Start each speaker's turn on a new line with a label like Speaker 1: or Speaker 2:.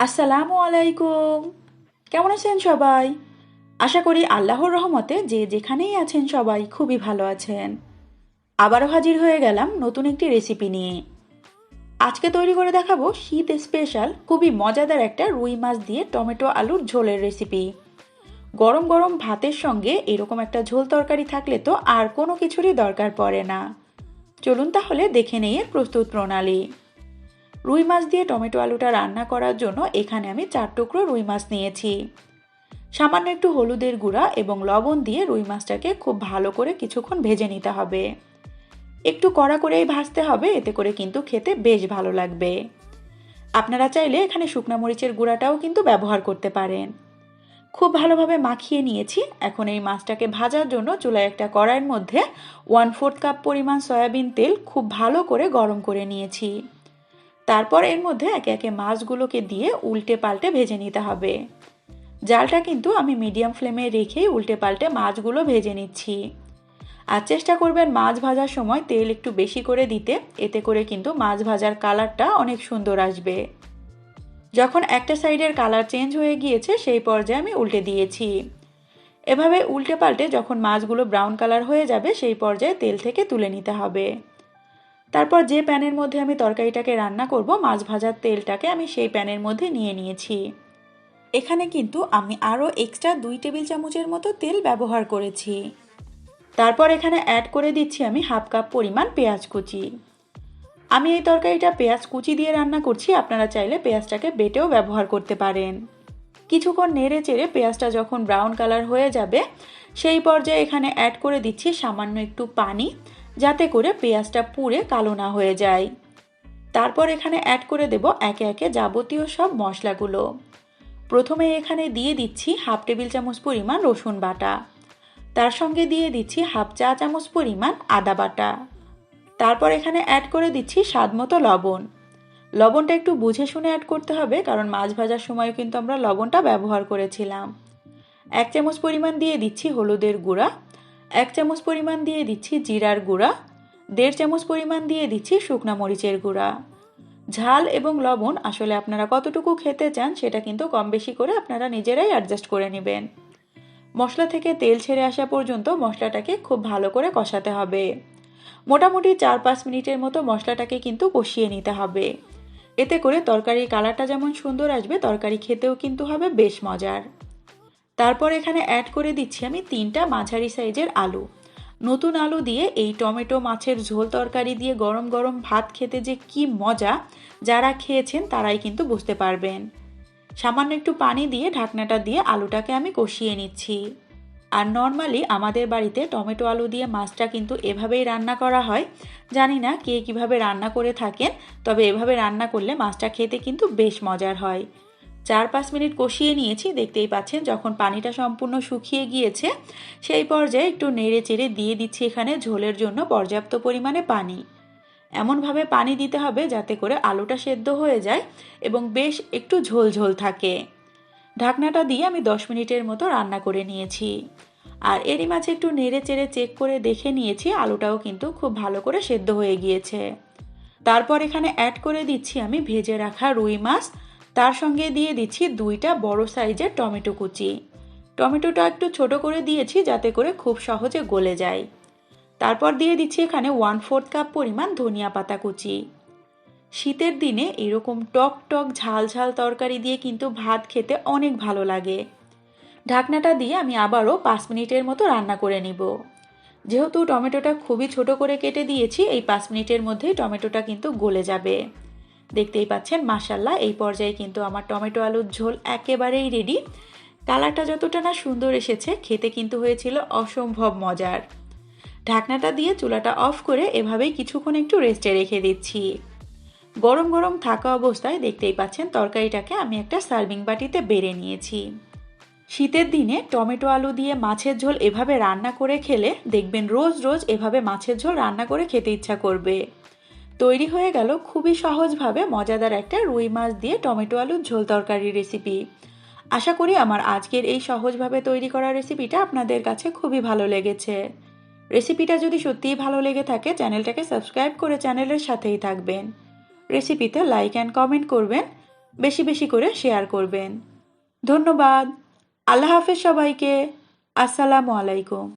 Speaker 1: আসসালামু আলাইকুম। কেমন আছেন সবাই? আশা করি আল্লাহর রহমতে যে যেখানেই আছেন সবাই খুবই ভালো আছেন। আবারও হাজির হয়ে গেলাম নতুন একটি রেসিপি নিয়ে। আজকে তৈরি করে দেখাবো শীত স্পেশাল খুবই মজাদার একটা রুই মাছ দিয়ে টমেটো আলুর ঝোলের রেসিপি গরম গরম ভাতের সঙ্গে এরকম একটা ঝোল তরকারি থাকলে তো আর কোনো কিছুরই দরকার পড়ে না। চলুন তাহলে দেখে নেই এর প্রস্তুত প্রণালী। রুই মাছ দিয়ে টমেটো আলুটা রান্না করার জন্য এখানে আমি চার টুকরো রুই মাছ নিয়েছি। সামান্য একটু হলুদের গুঁড়া এবং লবণ দিয়ে রুই মাছটাকে খুব ভালো করে কিছুক্ষণ ভেজে নিতে হবে। একটু কড়া করেই ভাজতে হবে, এতে করে কিন্তু খেতে বেশ ভালো লাগবে। আপনারা চাইলে এখানে শুকনা মরিচের গুঁড়াটাও কিন্তু ব্যবহার করতে পারেন। খুব ভালোভাবে মাখিয়ে নিয়েছি। এখন এই মাছটাকে ভাজার জন্য চুলায় একটা কড়াইয়ের মধ্যে ওয়ান ফোর্থ কাপ পরিমাণ সয়াবিন তেল খুব ভালো করে গরম করে নিয়েছি। তারপর এর মধ্যে একে একে মাছগুলোকে দিয়ে উল্টে পাল্টে ভেজে নিতে হবে। জালটা কিন্তু আমি মিডিয়াম ফ্লেমে রেখেই উল্টে পাল্টে মাছগুলো ভেজে নিচ্ছি। আর চেষ্টা করবেন মাছ ভাজার সময় তেল একটু বেশি করে দিতে, এতে করে কিন্তু মাছ ভাজার কালারটা অনেক সুন্দর আসবে। যখন একটা সাইডের কালার চেঞ্জ হয়ে গিয়েছে, সেই পর্যায়ে আমি উল্টে দিয়েছি। এভাবে উল্টে পাল্টে যখন মাছগুলো ব্রাউন কালার হয়ে যাবে, সেই পর্যায়ে তেল থেকে তুলে নিতে হবে। তারপর যে প্যানের মধ্যে আমি তরকারিটাকে রান্না করব, মাছ ভাজার তেলটাকে আমি সেই প্যানের মধ্যে নিয়ে নিয়েছি। এখানে কিন্তু আমি আরও এক্সট্রা দুই টেবিল চামচের মতো তেল ব্যবহার করেছি। তারপর এখানে অ্যাড করে দিচ্ছি আমি হাফ কাপ পরিমাণ পেঁয়াজ কুচি। আমি এই তরকারিটা পেঁয়াজ কুচি দিয়ে রান্না করছি, আপনারা চাইলে পেঁয়াজটাকে বেটেও ব্যবহার করতে পারেন। কিছুক্ষণ নেড়ে চেড়ে পেঁয়াজটা যখন ব্রাউন কালার হয়ে যাবে, সেই পর্যায়ে এখানে অ্যাড করে দিচ্ছি সামান্য একটু পানি। যাতে করে পেঁয়াজটা পুড়ে কালো না হয়ে যায়। তারপর এখানে অ্যাড করে দেব একে একে যাবতীয় সব মশলাগুলো। প্রথমে এখানে দিয়ে দিচ্ছি হাফ টেবিল চামচ পরিমাণ রসুন বাটা। তার সঙ্গে দিয়ে দিচ্ছি হাফ চা চামচ পরিমাণ আদা বাটা। তারপর এখানে অ্যাড করে দিচ্ছি স্বাদ মতো লবণ। লবণটা একটু বুঝে শুনে অ্যাড করতে হবে, কারণ মাছ ভাজার সময় কিন্তু আমরা লবণটা ব্যবহার করেছিলাম। এক চামচ পরিমাণ দিয়ে দিচ্ছি হলুদের গুঁড়া। এক চামচ পরিমাণ দিয়ে দিচ্ছি জিরার গুঁড়া, দেড় চামচ পরিমাণ দিয়ে দিচ্ছি শুকনা মরিচের গুঁড়া। ঝাল এবং লবণ আসলে আপনারা কতটুকু খেতে চান সেটা কিন্তু কম বেশি করে আপনারা নিজেরাই অ্যাডজাস্ট করে নেবেন। মশলা থেকে তেল ছেড়ে আসা পর্যন্ত মশলাটাকে খুব ভালো করে কষাতে হবে। মোটামুটি চার পাঁচ মিনিটের মতো মশলাটাকে কিন্তু কষিয়ে নিতে হবে। এতে করে তরকারির কালারটা যেমন সুন্দর আসবে, তরকারি খেতেও কিন্তু হবে বেশ মজার। তারপর এখানে অ্যাড করে দিচ্ছি আমি তিনটা মাঝারি সাইজের আলু। নতুন আলু দিয়ে এই টমেটো মাছের ঝোল তরকারি দিয়ে গরম গরম ভাত খেতে যে কি মজা, যারা খেয়েছেন তারাই কিন্তু বুঝতে পারবেন। সামান্য একটু পানি দিয়ে ঢাকনাটা দিয়ে আলুটাকে আমি কষিয়ে নিচ্ছি। আর নর্মালি আমাদের বাড়িতে টমেটো আলু দিয়ে মাছটা কিন্তু এভাবেই রান্না করা হয়। জানি না কে কীভাবে রান্না করে থাকেন, তবে এভাবে রান্না করলে মাছটা খেতে কিন্তু বেশ মজার হয়। চার পাঁচ মিনিট কষিয়ে নিয়েছি, দেখতেই পাচ্ছেন যখন পানিটা সম্পূর্ণ শুকিয়ে গিয়েছে, সেই পর্যায়ে একটু নেড়ে চেড়ে দিয়ে দিচ্ছি এখানে ঝোলের জন্য পর্যাপ্ত পরিমাণে পানি। এমনভাবে পানি দিতে হবে যাতে করে আলুটা সেদ্ধ হয়ে যায় এবং বেশ একটু ঝোল ঝোল থাকে। ঢাকনাটা দিয়ে আমি দশ মিনিটের মতো রান্না করে নিয়েছি। আর এরই মাঝে একটু নেড়ে চেড়ে চেক করে দেখে নিয়েছি আলুটাও কিন্তু খুব ভালো করে সেদ্ধ হয়ে গিয়েছে। তারপর এখানে অ্যাড করে দিচ্ছি আমি ভেজে রাখা রুই মাছ তার সঙ্গে দিয়ে দিচ্ছি দুইটা বড় সাইজের টমেটো কুচি। টমেটোটা একটু ছোট করে দিয়েছি যাতে করে খুব সহজে গলে যায়। তারপর দিয়ে দিচ্ছি এখানে ওয়ান ফোর্থ কাপ পরিমাণ ধনিয়া পাতা কুচি। শীতের দিনে এরকম টক টক ঝাল ঝাল তরকারি দিয়ে কিন্তু ভাত খেতে অনেক ভালো লাগে। ঢাকনাটা দিয়ে আমি আবারও পাঁচ মিনিটের মতো রান্না করে নিব। যেহেতু টমেটোটা খুবই ছোট করে কেটে দিয়েছি, এই পাঁচ মিনিটের মধ্যেই টমেটোটা কিন্তু গলে যাবে। দেখতেই পাচ্ছেন মাসাল্লাহ এই পর্যায়ে কিন্তু আমার টমেটো আলুর ঝোল একেবারেই রেডি কালারটা যতটা না সুন্দর এসেছে, খেতে কিন্তু হয়েছিল অসম্ভব মজার। ঢাকনাটা দিয়ে চুলাটা অফ করে এভাবেই কিছুক্ষণ একটু রেস্টে রেখে দিচ্ছি। গরম গরম থাকা অবস্থায় দেখতেই পাচ্ছেন, তরকারিটাকে আমি একটা সার্ভিং বাটিতে বেড়ে নিয়েছি। শীতের দিনে টমেটো আলু দিয়ে মাছের ঝোল এভাবে রান্না করে খেলে দেখবেন রোজ রোজ এভাবে মাছের ঝোল রান্না করে খেতে ইচ্ছা করবে। তৈরি হয়ে গেল খুবই সহজভাবে মজাদার একটা রুই মাছ দিয়ে টমেটো আলুর ঝোল তরকারি রেসিপি আশা করি আমার আজকের এই সহজভাবে তৈরি করা রেসিপিটা আপনাদের কাছে খুবই ভালো লেগেছে। রেসিপিটা যদি সত্যিই ভালো লেগে থাকে, চ্যানেলটাকে সাবস্ক্রাইব করে চ্যানেলের সাথেই থাকবেন। রেসিপিতে লাইক অ্যান্ড কমেন্ট করবেন, বেশি বেশি করে শেয়ার করবেন। ধন্যবাদ। আল্লাহ হাফেজ সবাইকে। আসসালামু আলাইকুম।